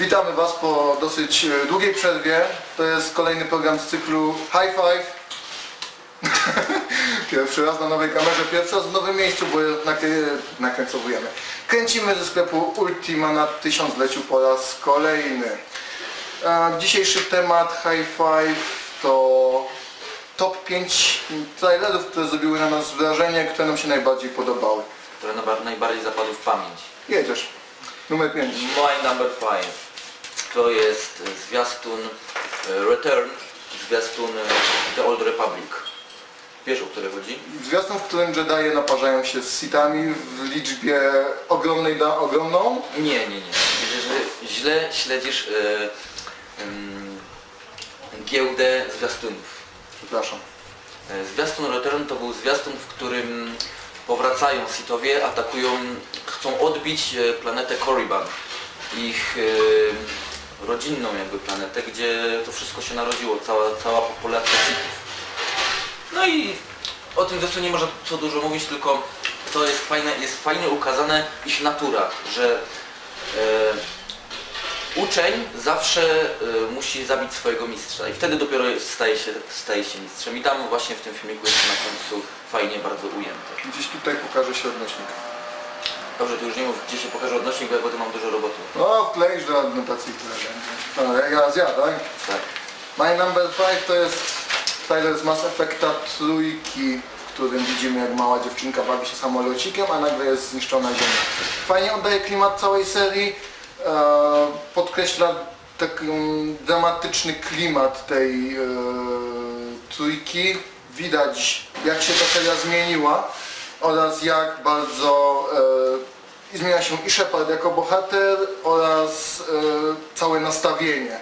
Witamy Was po dosyć e, długiej przerwie. To jest kolejny program z cyklu High Five. pierwszy raz na nowej kamerze, pierwszy raz w nowym miejscu, bo nakrę- nakręcowujemy. Kręcimy ze sklepu Ultima na tysiącleciu po raz kolejny. E, Dzisiejszy temat High Five to top 5 trailerów, które zrobiły na nas wrażenie, które nam się najbardziej podobały. które najbardziej zapadły w pamięć. Jedziesz. Numer 5. My number five to jest zwiastun e, Return, zwiastun e, The Old Republic. Wiesz o które chodzi? Zwiastun, w którym Jedi naparzają się z sitami w liczbie ogromnej da ogromną. Nie, nie, nie. Źle śledzisz e, em, giełdę zwiastunów. Przepraszam. Zwiastun Return to był zwiastun, w którym powracają Sithowie, atakują, chcą odbić planetę Korriban. Ich e, rodzinną jakby planetę, gdzie to wszystko się narodziło, cała, cała populacja Sithów. No i o tym zresztą nie można co dużo mówić, tylko to jest fajne, jest fajnie ukazane ich natura, że e, uczeń zawsze e, musi zabić swojego mistrza i wtedy dopiero staje się, staje się mistrzem. I tam właśnie w tym filmiku jest na końcu fajnie bardzo ujęte. Gdzieś tutaj pokaże się odnośnik. Dobrze, tu już nie mów, gdzie się pokaże odnośnik, bo ja potem mam dużo roboty. No, wkleisz do adnotacji tyle będzie. No, jak raz ja, tak? Tak. My number 5 to jest trailer z Mass Effecta trójki, w którym widzimy jak mała dziewczynka bawi się samolocikiem, a nagle jest zniszczona ziemia. Fajnie oddaje klimat całej serii, e, podkreśla taki dramatyczny klimat tej e, trójki. Widać jak się ta seria zmieniła oraz jak bardzo e, zmienia się i Shepard jako bohater oraz e, całe nastawienie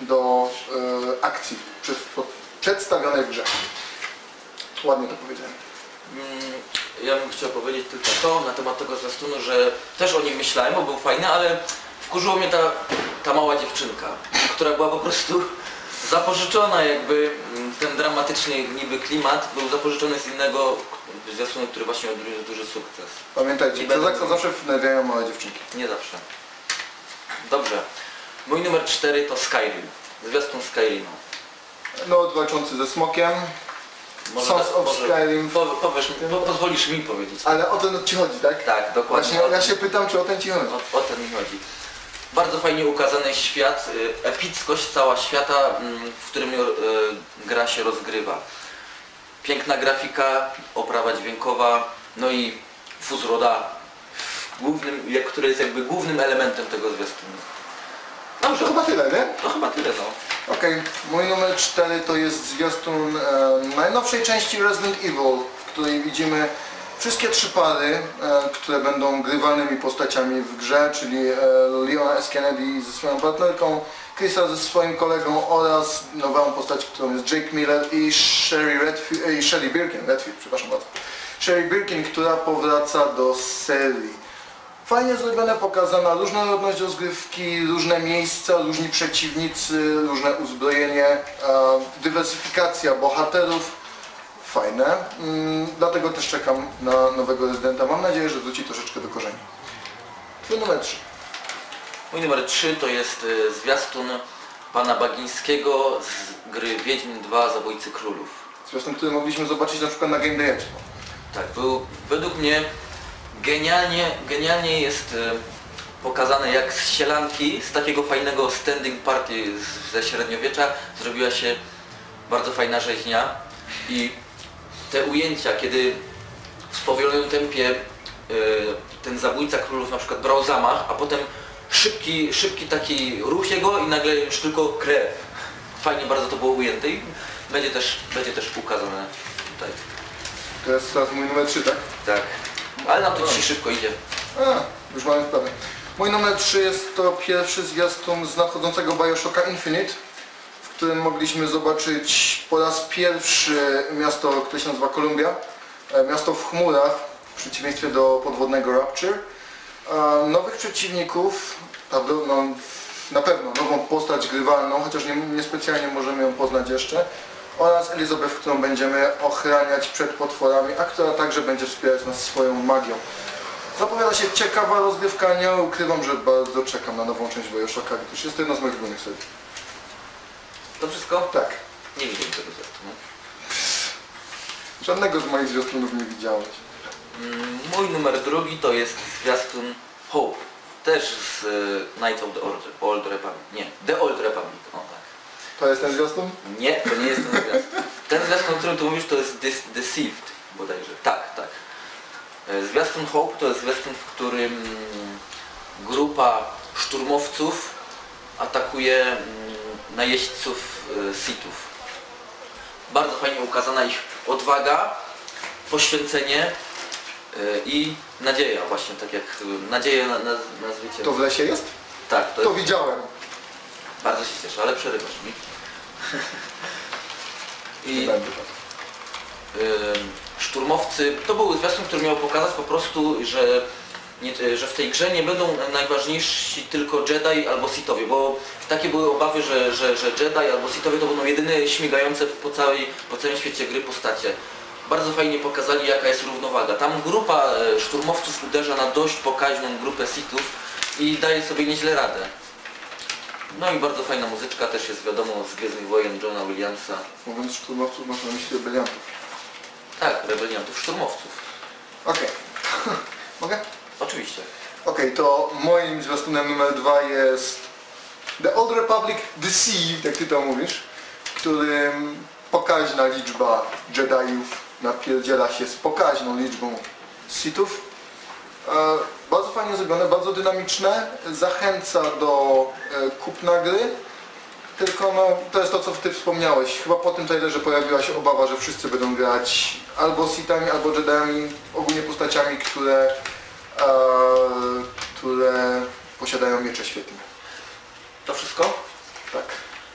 do e, akcji przed, przedstawionej w grze. Ładnie to powiedziałem. Mm, Ja bym chciał powiedzieć tylko to na temat tego zwiastunu, że też o nim myślałem, bo był fajny, ale wkurzyło mnie ta, ta mała dziewczynka, która była po prostu zapożyczona jakby mm, ten dramatyczny niby klimat był zapożyczony z innego zwiastunu, który właśnie odniósł duży sukces. Pamiętajcie, to zawsze wnerwiają małe dziewczynki. Nie zawsze. Dobrze. Mój numer 4 to Skyrim. Zwiastun Skyrimu. No, walczący ze smokiem, Sons tak- of Skyrim. Po, powiesz, po, pozwolisz mi powiedzieć. ale o ten ci chodzi, tak? Tak, dokładnie. Właśnie ja się pytam, czy o ten ci chodzi. O, o ten mi chodzi. Bardzo fajnie ukazany świat, y, epickość cała świata, mm, w którym y, gra się rozgrywa. Piękna grafika, oprawa dźwiękowa, no i fuzroda, głównym, który jest jakby głównym elementem tego zwiastunu. Dobrze, To chyba tyle, nie? to chyba tyle no. Okej, mój numer 4 to jest zwiastun e, najnowszej części Resident Evil, w której widzimy wszystkie trzy pary, e, które będą grywalnymi postaciami w grze, czyli e, Leona S. Kennedy ze swoją partnerką, Chrisa ze swoim kolegą oraz nową postać, którą jest Jake Miller i Sherry, Redfield, e, Sherry Birkin, Redfield, przepraszam bardzo. Sherry Birkin, która powraca do serii. Fajnie zrobione, pokazana różnorodność rozgrywki, różne miejsca, różni przeciwnicy, różne uzbrojenie, dywersyfikacja bohaterów. Fajne. Mm, dlatego też czekam na nowego rezydenta. Mam nadzieję, że wróci troszeczkę do korzeni. Twój numer 3. Mój numer 3 to jest y, zwiastun pana Bagińskiego z gry Wiedźmin 2 Zabójcy Królów. Zresztą, który mogliśmy zobaczyć na przykład na Game Day Expo. Tak, był według mnie genialnie, genialnie jest y, pokazane jak z sielanki, z takiego fajnego standing party ze średniowiecza zrobiła się bardzo fajna rzeźnia i te ujęcia, kiedy w spowolnionym tempie y, ten zabójca królów na przykład brał zamach, a potem szybki, szybki taki ruch jego i nagle już tylko krew. Fajnie bardzo to było ujęte i będzie też, będzie też ukazane tutaj. To jest teraz mój numer 3, tak? Tak. Ale nam to dzisiaj szybko idzie. A, już mamy sprawę. Mój numer 3 jest to pierwszy zwiastun z nadchodzącego Bioshocka Infinite, którym mogliśmy zobaczyć po raz pierwszy miasto, które się nazywa Columbia. E, Miasto w chmurach, w przeciwieństwie do podwodnego Rapture. E, Nowych przeciwników, no, na pewno nową postać grywalną, chociaż nie, niespecjalnie możemy ją poznać jeszcze. Oraz Elizabeth, którą będziemy ochraniać przed potworami, a która także będzie wspierać nas swoją magią. Zapowiada się ciekawa rozgrywka, nie ukrywam, że bardzo czekam na nową część Bioshocka, gdyż jest to jedna z moich ulubionych serii. To wszystko? Tak. Nie widziałem tego zwiastunu. Żadnego z moich zwiastunów nie widziałeś. Mm, Mój numer drugi to jest zwiastun Hope. Też z e, Knights of the Old, Old Republic. Nie, The Old Republic. O tak. To jest ten zwiastun? Nie, to nie jest ten zwiastun. Ten zwiastun, o którym tu mówisz, to jest Dece- Deceived bodajże. Tak, tak. E, Zwiastun Hope to jest zwiastun, w którym mm, grupa szturmowców atakuje mm, najeźdźców e, Sithów. Bardzo fajnie ukazana ich odwaga, poświęcenie e, i nadzieja właśnie, tak jak e, nadzieja na, na, na zwycięstwo. To w lesie jest? Tak, to To jest, widziałem. bardzo się cieszę, ale przerywasz mi. I szturmowcy, to był zwiastun, który miał pokazać po prostu, że, nie, że w tej grze nie będą najważniejsi tylko Jedi albo Sithowie, bo takie były obawy, że, że, że Jedi albo Sithowie to będą jedyne śmigające po, całej, po całym świecie gry postacie. Bardzo fajnie pokazali jaka jest równowaga. Tam grupa e, szturmowców uderza na dość pokaźną grupę Sithów i daje sobie nieźle radę. No i bardzo fajna muzyczka też jest wiadomo z Gwiezdnych Wojen Johna Williamsa. Mówiąc szturmowców, masz na myśli rebeliantów. Tak, rebeliantów szturmowców. Okej. Mogę? Oczywiście. Okej, to moim zwiastunem numer dwa jest The Old Republic Deceived, jak ty to mówisz, w którym pokaźna liczba Jediów napierdziela się z pokaźną liczbą Sithów. E, bardzo fajnie zrobione, bardzo dynamiczne, zachęca do e, kupna gry, tylko no, to jest to, co ty wspomniałeś. Chyba po tym trailerze pojawiła się obawa, że wszyscy będą grać albo Sithami, albo Jediami, ogólnie postaciami, które, które posiadają miecze świetne. To wszystko? Tak.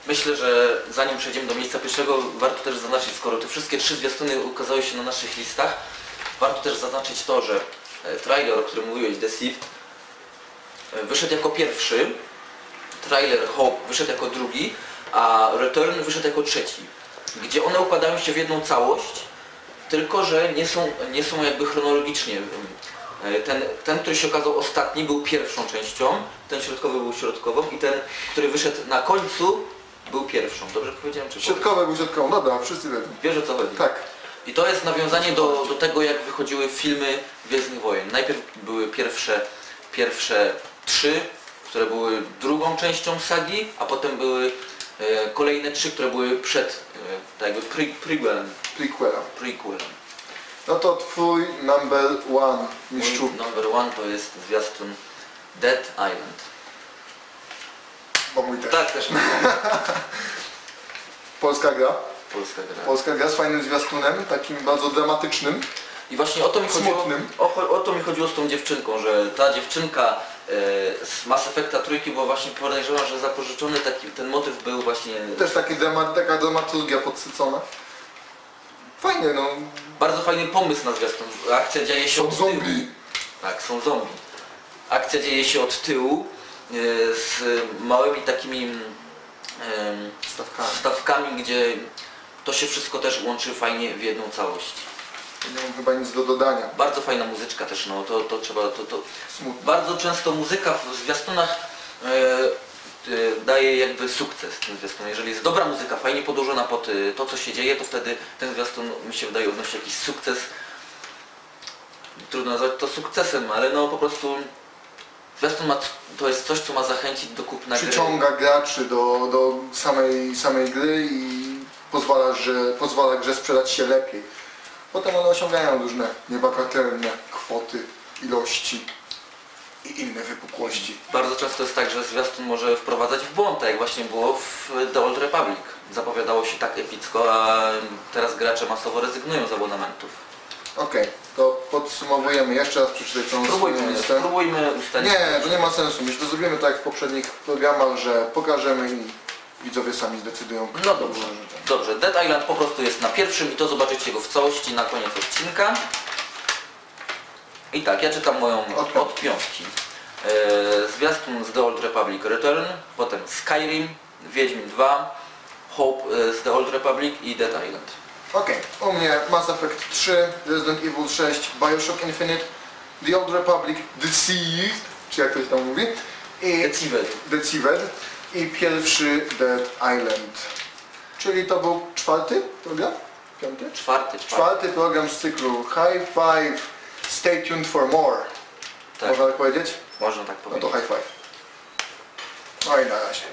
Myślę, że zanim przejdziemy do miejsca pierwszego, warto też zaznaczyć, skoro te wszystkie trzy zwiastuny ukazały się na naszych listach, warto też zaznaczyć to, że e, trailer, o którym mówiłeś, Deceived, e, wyszedł jako pierwszy, trailer Hope wyszedł jako drugi, a Return wyszedł jako trzeci, gdzie one układają się w jedną całość, tylko że nie są, nie są jakby chronologicznie. E, Ten, ten, który się okazał ostatni, był pierwszą częścią, ten środkowy był środkową i ten, który wyszedł na końcu, był pierwszą. Dobrze powiedziałem? Czy Środkowe był środkową, dobra, wszyscy wiedzą. Wiesz o co chodzi? Tak. I to jest nawiązanie do, do tego, jak wychodziły filmy Gwiezdnych Wojen. Najpierw były pierwsze, pierwsze trzy, które były drugą częścią sagi, a potem były e, kolejne trzy, które były przed e, tak jakby pre, prequelem, Prequela. prequelem. No to twój number one, mistrzu. Mój number one to jest zwiastun Dead Island. Bo mój też. Tak też Polska gra. polska gra. Polska gra z fajnym zwiastunem, takim bardzo dramatycznym. I właśnie o to mi chodziło, Smutnym. o, o to mi chodziło z tą dziewczynką, że ta dziewczynka e, z Mass Effecta trójki była właśnie podejrzewam, że zapożyczony taki, ten motyw był właśnie Też taki dramat, taka dramaturgia podsycona. Fajnie, no. bardzo fajny pomysł na zwiastun. Akcja dzieje się Są od tyłu. zombie. Tak, są zombie. Akcja dzieje się od tyłu e, z małymi takimi em, Stawkami. stawkami, gdzie to się wszystko też łączy fajnie w jedną całość. Nie mam chyba nic do dodania. Bardzo fajna muzyczka też, no to, to trzeba, to, to, Smutno. Bardzo często muzyka w zwiastunach e, e, daje jakby sukces tym zwiastunom. Jeżeli jest dobra muzyka, fajnie podłożona pod e, to, co się dzieje, to wtedy ten zwiastun mi się wydaje odnosi jakiś sukces. Trudno nazwać to sukcesem, ale no po prostu zwiastun ma, to jest coś, co ma zachęcić do kupna gry. Przyciąga graczy do, do samej, samej gry i pozwala, że, pozwala grze sprzedać się lepiej. Potem one osiągają różne niebagatelne kwoty, ilości i inne wypukłości. Bardzo często jest tak, że zwiastun może wprowadzać w błąd, tak jak właśnie było w The Old Republic. Zapowiadało się tak epicko, a teraz gracze masowo rezygnują z abonamentów. Okej, to podsumowujemy. Jeszcze raz przeczytaj całą swoją Spróbujmy, listę. spróbujmy ustalić. Nie, to nie ma sensu. Myślę, że zrobimy tak jak w poprzednich programach, że pokażemy i widzowie sami zdecydują. kto No dobrze. ten. Dobrze, Dead Island po prostu jest na pierwszym i to zobaczycie go w całości na koniec odcinka. I tak, ja czytam moją Od od, piątki. E, zwiastun z The Old Republic Return, potem Skyrim, Wiedźmin 2, Hope e, z The Old Republic i Dead Island. Okej, u mnie Mass Effect 3, Resident Evil 6, Bioshock Infinite, The Old Republic Deceived, czy jak to się tam mówi, i Decibel. Deceived i pierwszy Dead Island. Czyli to był czwarty program? Piąty? Czwarty, czwarty. Czwarty program z cyklu High Five, stay tuned for more. Tak. Można tak powiedzieć? Można tak powiedzieć. No to high five. No i na razie.